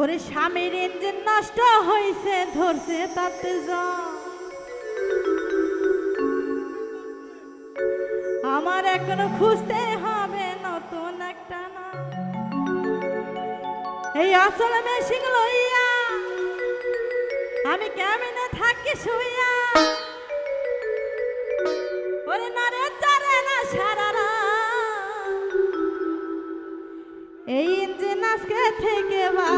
ওরে স্বামীর ইঞ্জিন নষ্ট হয়েছে ধরছে তাতে আমার এখনও খুঁজতে হবে, নতুন একটা না। এই আসল মেশিন লইয়া আমি কেমনে থাকি শুইয়া? ওরে না রে চারে না সারা রাত। এই ইঞ্জিন আজকে থেকে বা